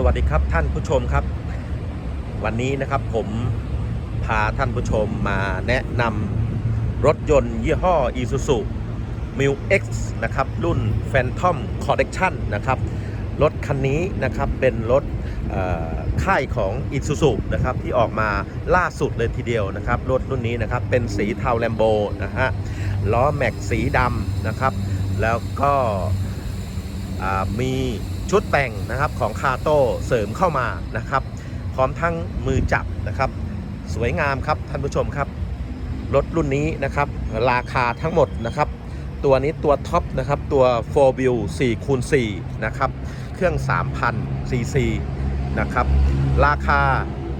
สวัสดีครับท่านผู้ชมครับ วันนี้นะครับผมพาท่านผู้ชมมาแนะนำรถยนต์ยี่ห้อ Isuzu m i l X นะครับ รุ่น Phantom Collection นะครับ รถคันนี้นะครับเป็นรถค่ายของ Isuzu นะครับที่ออกมาล่าสุดเลยทีเดียวนะครับ รถรุ่นนี้นะครับเป็นสีเทาแลมโบนะฮะล้อแม็กสีดำนะครับ แล้วก็มี ชุดแต่งนะครับของคาโต้เสริมเข้ามานะครับ พร้อมทั้งมือจับนะครับ สวยงามครับท่านผู้ชมครับรถรุ่นนี้นะครับราคาทั้งหมดนะครับ ตัวนี้ตัวท็อปนะครับตัว4 View 4คูณ4นะครับเครื่อง 3,000 cc นะครับราคา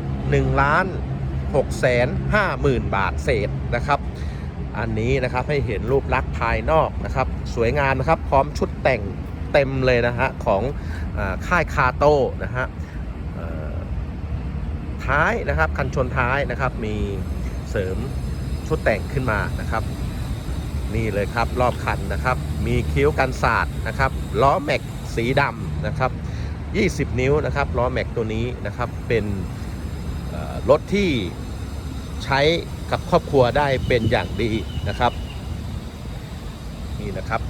1ล้าน6แสน5หมื่นบาทเศษนะครับ อันนี้นะครับให้เห็นรูปลักษณ์ภายนอกนะครับ สวยงามนะครับ พร้อมชุดแต่ง เต็มเลยนะฮะของอค่ายคาโต้นะฮะท้ายนะครับคันชนท้ายนะครับมีเสริมชุดแต่งขึ้นมานะครับ นี่เลยครับรอบคันนะครับ มีคิ้วกันศาสตร์นะครับล้อแม็กสีดำนะครับ 20 นิ้วนะครับล้อแม็กตัวนี้นะครับเป็นรถที่ใช้กับครอบครัวได้เป็นอย่างดีนะครับ นี่นะครับ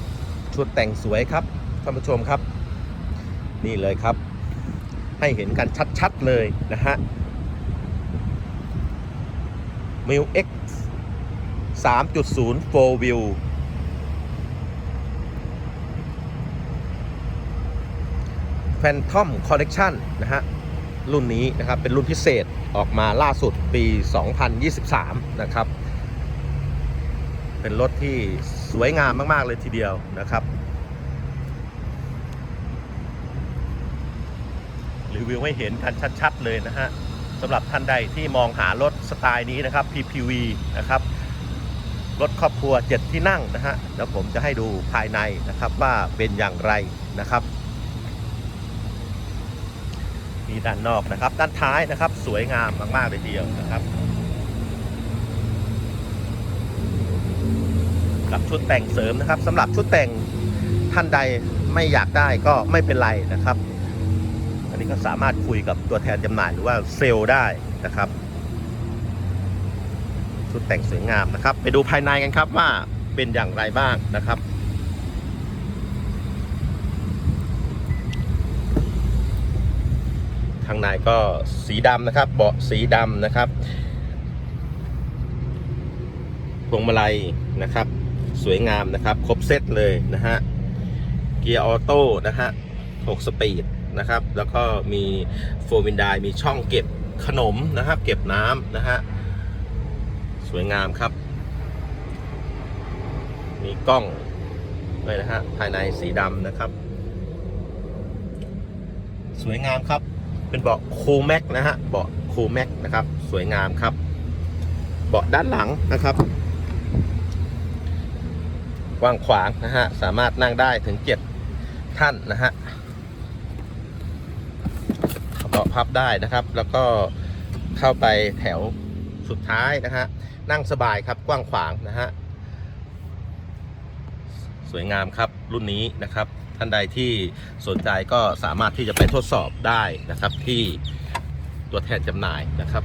ชุดแต่งสวยครับ ท่านผู้ชมครับ นี่เลยครับ ให้เห็นกันชัดๆเลยนะฮะ m i l X 3.0 4 View Phantom Collection นะฮะ รุ่นนี้นะครับ เป็นรุ่นพิเศษออกมาล่าสุดปี 2023 นะครับ เป็นรถที่สวยงามมาก ๆ เลยทีเดียวนะครับ รีวิวให้เห็นกันชัดๆเลยนะฮะสำหรับท่านใดที่มองหารถสไตล์นี้นะครับ PPV นะครับรถครอบครัว 7 ที่นั่งนะฮะเดี๋ยวผมจะให้ดูภายในนะครับว่าเป็นอย่างไรนะครับมีด้านนอกนะครับ ด้านท้ายนะครับ สวยงามมากๆเลยทีเดียวนะครับ กับชุดแต่งเสริมนะครับสำหรับชุดแต่งท่านใดไม่อยากได้ก็ไม่เป็นไรนะครับ นนี้ก็สามารถคุยกับตัวแทนจำหน่ายหรือว่าเซลล์ได้นะครับชุดแต่งสวยงามนะครับ ไปดูภายในกันครับว่าเป็นอย่างไรบ้างนะครับข้างในก็สีดำนะครับ เบาะสีดำนะครับพวงมาลัยนะครับ สวยงามนะครับ ครบเซตเลยนะฮะ เกียร์ออโต้นะฮะ 6 สปีด นะครับ แล้วก็มีโฟวินไดมีช่องเก็บขนมนะครับ เก็บน้ำนะฮะสวยงามครับ มีกล้องด้วยนะฮะภายในสีดำนะครับ สวยงามครับ เป็นเบาะคูแม็กนะฮะเบาะคูแม็กนะครับ สวยงามครับ เบาะด้านหลังนะครับกว้างขวางนะฮะ สามารถนั่งได้ถึงเจ็ดท่านนะฮะ เบาะพับได้นะครับ แล้วก็เข้าไปแถวสุดท้ายนะฮะนั่งสบายครับกว้างขวางนะฮะสวยงามครับรุ่นนี้นะครับ ท่านใดที่สนใจก็สามารถที่จะไปทดสอบได้นะครับที่ตัวแทนจำหน่ายนะครับ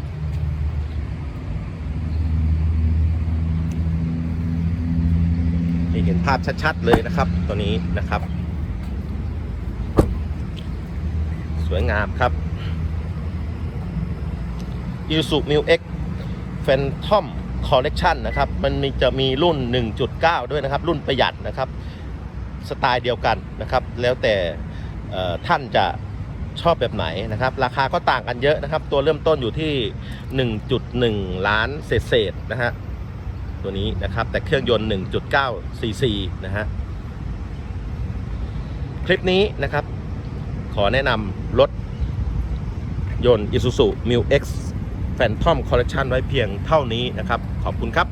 นี่เห็นภาพชัดๆเลยนะครับตัวนี้นะครับ ส วยงามครับ i s u m i l X Phantom Collection นะครับ มันมีจะมีรุ่น 1.9 ด้วยนะครับ รุ่นประหยัดนะครับ สไตล์เดียวกันนะครับ แล้วแต่ท่านจะชอบแบบไหนนะครับ ราคาก็ต่างกันเยอะนะครับ ตัวเริ่มต้นอยู่ที่ 1.1 ล้านเศษๆนะฮะ ตัวนี้นะครับ แต่เครื่องยนต์ 1.9 cc นะฮะ คลิปนี้นะครับ ขอแนะนำรถยนต์ Isuzu Mu X Phantom Collection ไว้เพียงเท่านี้นะครับ ขอบคุณครับ